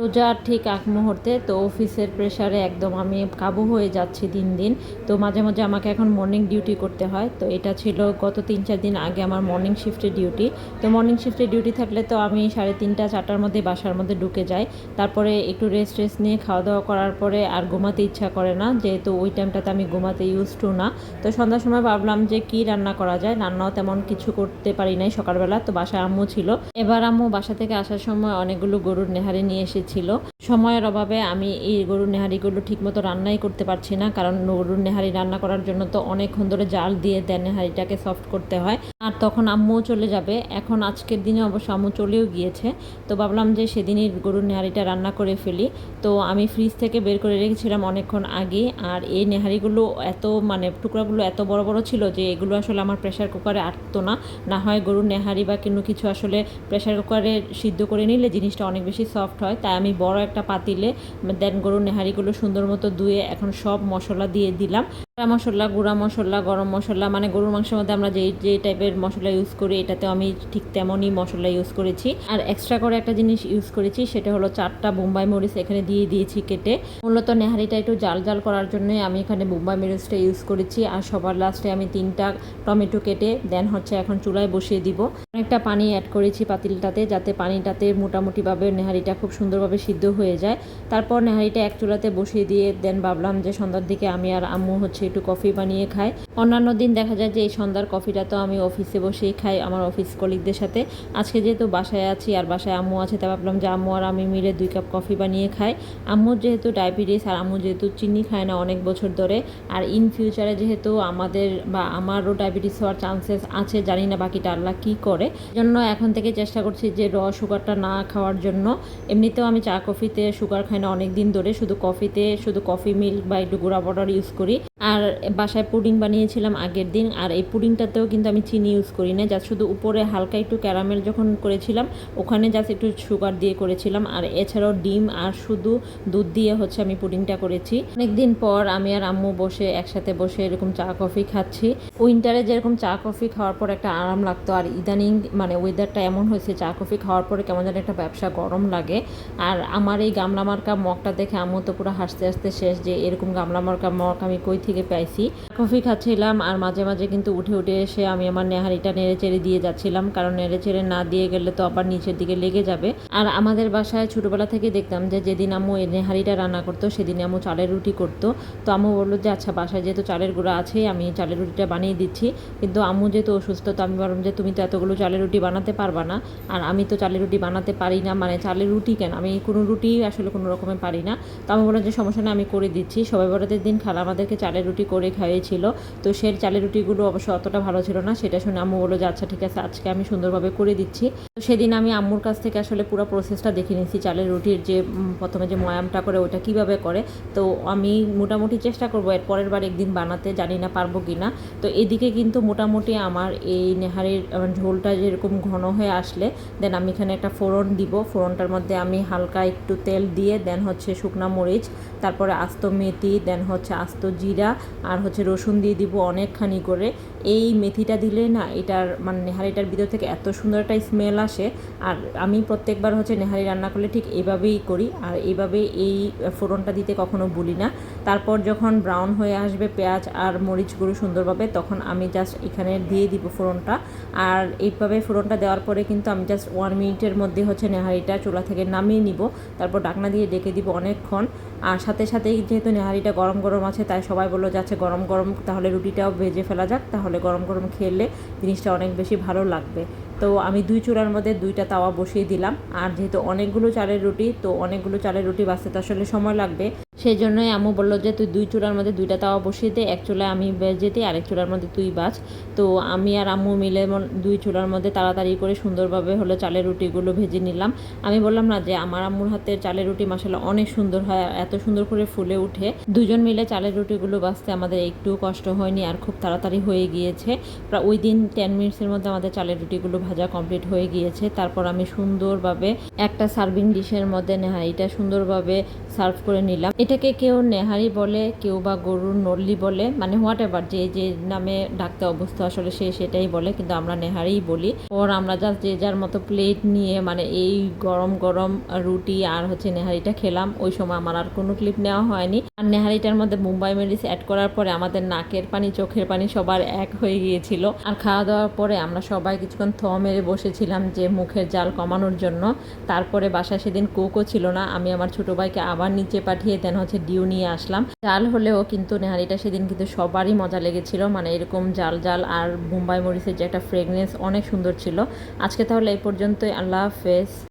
রোজার ঠিক আগ মুহূর্তে তো অফিসের প্রেশারে একদম আমি কাবু হয়ে যাচ্ছি দিন দিন। তো মাঝে মাঝে আমাকে এখন মর্নিং ডিউটি করতে হয়। তো এটা ছিল গত তিন চার দিন আগে আমার মর্নিং শিফটের ডিউটি তো মর্নিং শিফটের ডিউটি থাকলে তো আমি সাড়ে তিনটা, চারটার মধ্যে বাসার মধ্যে ঢুকে যাই। তারপরে একটু রেস্ট রেস্ট নিয়ে খাওয়া দাওয়া করার পরে আর ঘুমাতে ইচ্ছা করে না। যেহেতু ওই টাইমটাতে আমি ঘুমাতে ইউজ টু না। তো সন্ধ্যার সময় ভাবলাম যে কি রান্না করা যায়? রান্নাও তেমন কিছু করতে পারি নাই সকালবেলা। তো বাসায় আম্মু ছিল। এবার আম্মু বাসা থেকে আসার সময় অনেকগুলো গরুর নেহারি নিয়ে এসেছিল সময়ের অভাবে আমি এই গরুর নেহারিগুলো ঠিকমতো রান্নাই করতে পারছি না, কারণ গরুর নেহারি রান্না করার জন্য তো অনেকক্ষণ ধরে জাল দিয়ে দেন নেহারিটাকে সফট করতে হয়। আর তখন আম্মুও চলে যাবে। এখন আজকের দিনে অবশ্য আম্মু চলেও গিয়েছে। তো ভাবলাম যে সেদিনই গরুর নেহারিটা রান্না করে ফেলি। তো আমি ফ্রিজ থেকে বের করে রেখেছিলাম অনেকক্ষণ আগে আর এই নেহারিগুলো এত মানে টুকরাগুলো এত বড় বড় ছিল যে এগুলো আসলে আমার প্রেশার কুকারে আটতো না। না হয় গরুর নেহারি বা কোনো কিছু আসলে প্রেশার কুকারে সিদ্ধ করে নিলে জিনিসটা অনেক বেশি সফট হয়। তাই আমি বড় একটা পাতিলে দেন গরুর নেহারিগুলো সুন্দর মতো ধুয়ে এখন সব মশলা দিয়ে দিলাম। মশলা, গুঁড়া মশলা, গরম মশলা মানে গরুর মাংসের মধ্যে আমরা যেই যে টাইপের মশলা ইউজ করি এটাতে আমি ঠিক তেমনই মশলা ইউজ করেছি। আর এক্সট্রা করে একটা জিনিস ইউজ করেছি, সেটা হলো চারটা বোম্বাই মরিচ এখানে দিয়ে দিয়েছি কেটে। মূলত নেহারিটা একটু জাল জাল করার জন্যই আমি এখানে বোম্বাই মরিচটা ইউজ করেছি। আর সবার লাস্টে আমি তিনটা টমেটো কেটে দেন হচ্ছে এখন চুলায় বসিয়ে দিব। অনেকটা পানি অ্যাড করেছি পাতিলটাতে, যাতে পানিটাতে মোটামুটিভাবে নেহারিটা খুব সুন্দরভাবে সিদ্ধ হয়ে যায়। তারপর নেহারিটা এক চুলাতে বসিয়ে দিয়ে দেন ভাবলাম যে সন্ধ্যার দিকে আমি আর আম্মু হচ্ছে একটু কফি বানিয়ে খাই অন্যান্য দিন দেখা যায় যে এই সন্ধ্যার কফিটা তো আমি অফিসে বসেই খাই আমার অফিস কলিগদের সাথে। আজকে যেহেতু বাসায় আছি আর বাসায় আম্মু আছে, তাই ভাবলাম যে আম্মু আর আমি মিলে দুই কাপ কফি বানিয়ে খাই। আম্মুর যেহেতু ডায়াবেটিস আর আম্মু যেহেতু চিনি খায় না অনেক বছর ধরে, আর ইন ফিউচারে যেহেতু আমাদের বা আমারও ডায়াবেটিস হওয়ার চান্সেস আছে, জানি না বাকিটা আল্লাহ কী করে। জন্য এখন থেকে চেষ্টা করছি যে র সুগারটা না খাওয়ার জন্য। এমনিতেও আমি চা কফিতে সুগার খাই না অনেক দিন ধরে, শুধু কফিতে, শুধু কফি মিল্ক বা একটু গুঁড়া পাউডার ইউজ করি। আর বাসায় পুডিং বানিয়েছিলাম আগের দিন, আর এই পুডিংটাতেও কিন্তু আমি চিনি ইউজ করি না জাস্ট শুধু উপরে হালকা একটু ক্যারামেল যখন করেছিলাম, ওখানে জাস্ট একটু সুগার দিয়ে করেছিলাম, আর এছাড়াও ডিম আর শুধু দুধ দিয়ে হচ্ছে আমি পুডিংটা করেছি। অনেকদিন পর আমি আর আম্মু বসে একসাথে বসে এরকম চা, কফি খাচ্ছি। উইন্টারে যেরকম চা, কফি খাওয়ার পর একটা আরাম লাগতো, আর ইদানিং মানে ওয়েদারটা এমন হয়েছে, চা, কফি খাওয়ার পরে কেমন যেন একটা ব্যবসা গরম লাগে। আর আমার এই গামলা মার্কা মগটা দেখে আম্মু তো পুরো হাসতে হাসতে শেষ যে এরকম গামলা মার্কা মগ আমি কই থেকে পাইছি। কফি খাচ্ছিলাম আর মাঝে মাঝে কিন্তু উঠে উঠে এসে আমি আমার নেহারিটা নেড়ে চেড়ে দিয়ে যাচ্ছিলাম। কারণ নেড়ে চেড়ে না দিয়ে গেলে তো আবার নিচের দিকে লেগে যাবে। আর আমাদের বাসায় ছোটোবেলা থেকে দেখতাম যে যেদিন আম্মু এই নেহারিটা রান্না করতো, সেদিন আম্মু চালের রুটি করতো। তো আম্মু বলল যে আচ্ছা বাসায় যেহেতু চালের গুঁড়া আছেই, আমি চালের রুটিটা বানিয়ে দিচ্ছি। কিন্তু আম্মু যেহেতু অসুস্থ, তো আমি বললাম যে, তুমি তো এতগুলো চালের রুটি বানাতে পারবা না। আর আমি তো চালের রুটি বানাতে পারি না। মানে চালের রুটি কেন? আমি কোনো রুটি আসলে কোনো রকমের পারি না। তো আমি বললাম যে, সমস্যা নেই, আমি করে দিচ্ছি। সবাই বড়দের দিন খালা আমাদেরকে চালের রুটি করে খাইয়েছিল। তো সে চালের রুটিগুলো অবশ্য অতটা ভালো ছিল না, সেটা শুনে আম্মু বলল, যে আচ্ছা ঠিক আছে, আজকে আমি সুন্দরভাবে করে দিচ্ছি। তো সেদিন আমি আম্মুর কাছ থেকে আসলে পুরো প্রসেসটা দেখে নিয়েছি, চালের রুটির যে প্রথমে যে ময়ামটা করে, ওটা কীভাবে করে। তো আমি মোটামুটি চেষ্টা করব, এর পরের বার একদিন বানাতে, জানি না পারব কি না তো এদিকে কিন্তু মোটামুটি আমার এই নেহারির ঝোলটা যেরকম ঘন হয়ে আসলে, দেন আমি এখানে একটা ফোড়ন দিব। ফোড়নটার মধ্যে আমি হালকা একটু তেল দিয়ে, দেন হচ্ছে শুকনা মরিচ, তারপরে আস্ত মেথি, দেন হচ্ছে আস্ত জিরা আর হচ্ছে রসুন দিয়ে দিব অনেকখানি করে। এই মেথিটা দিলে না এটার মানে নেহারিটার ভিতর থেকে এত সুন্দর একটা স্মেল আসে। আর আমি প্রত্যেকবার হচ্ছে নেহারি রান্না করলে ঠিক এভাবেই করি। আর এইভাবে এই ফোড়নটা দিতে কখনো ভুলি না। তারপর যখন ব্রাউন হয়ে আসবে পেঁয়াজ আর মরিচ গুঁড়ো সুন্দরভাবে, তখন আমি জাস্ট এখানে দিয়ে দিব ফোড়নটা। আর এইভাবে ফোড়নটা দেওয়ার পরে কিন্তু আমি জাস্ট ওয়ান মিনিটের মধ্যে হচ্ছে নেহারিটা চুলা থেকে নামিয়ে নিব। তারপর ডাকনা দিয়ে ডেকে দিব অনেকক্ষণ। আর সাথে সাথেই যেহেতু নেহারিটা গরম গরম আছে, তাই সবাই বলল যে আচ্ছা গরম গরম, তাহলে রুটিটাও ভেজে ফেলা যাক। তাহলে গরম গরম খেলে জিনিসটা অনেক বেশি ভালো লাগবে। তো আমি দুই চূড়ার মধ্যে দুইটা তাওয়া বসিয়ে দিলাম। আর যেহেতু অনেকগুলো চালের রুটি, তো অনেকগুলো চালের রুটি বাঁচতে তো আসলে সময় লাগবে। সেই জন্যই আম্মু বলল যে, তুই দুই চূড়ার মধ্যে দুইটা তাওয়া বসিয়ে দে, এক চুলায় আমি দিই আরেক চূড়ার মধ্যে তুই বাজ। তো আমি আর আম্মু মিলে দুই চূড়ার মধ্যে তাড়াতাড়ি করে সুন্দরভাবে হলো চালের রুটিগুলো ভেজে নিলাম। আমি বললাম, না, যে আমার আম্মুর হাতের চালের রুটি মাসালা অনেক সুন্দর হয়, এত সুন্দর করে ফুলে উঠে। দুজন মিলে চালের রুটিগুলো বাঁচতে আমাদের একটু কষ্ট হয়নি, আর খুব তাড়াতাড়ি হয়ে গিয়েছে। প্রায় ওই দিন টেন মিনিটসের মধ্যে আমাদের চালের রুটিগুলো ভাজা কমপ্লিট হয়ে গিয়েছে। তারপর আমি সুন্দরভাবে একটা সার্ভিং ডিশের মধ্যে নেহারিটা সুন্দরভাবে সার্ভ করে নিলাম। এটাকে কেউ নেহারি বলে, কেউ বা গরুর নল্লি বলে মানে হোয়াট এভার যে যে নামে ডাকতে অভ্যস্ত আসলে সে সেটাই বলে, কিন্তু আমরা নেহারিই বলি। ওর আমরা জাস্ট যে যার মতো প্লেট নিয়ে মানে এই গরম গরম রুটি আর হচ্ছে নেহারিটা খেলাম, ওই সময় আমার আর কোনো ক্লিপ নেওয়া হয়নি। আর নেহারিটার মধ্যে মুম্বাই মেডিস অ্যাড করার পরে আমাদের নাকের পানি, চোখের পানি সবার এক হয়ে গিয়েছিল। আর খাওয়া দাওয়ার পরে আমরা সবাই কিছুক্ষণ থ মেরে বসেছিলাম যে মুখের জাল কমানোর জন্য। তারপরে বাসায় সেদিন কোকও ছিল না। আমি আমার ছোট ভাইকে আবার নিচে পাঠিয়ে দেন, হচ্ছে ডিউ নিয়ে আসলাম। জাল হলেও কিন্তু নেহারিটা সেদিন কিন্তু সবারই মজা লেগেছিল। মানে এরকম জাল জাল আর মুম্বাই মরিচের যে একটা ফ্রেগনেন্স অনেক সুন্দর ছিল। আজকে তাহলে এই পর্যন্তই। আল্লাহ হাফেজ।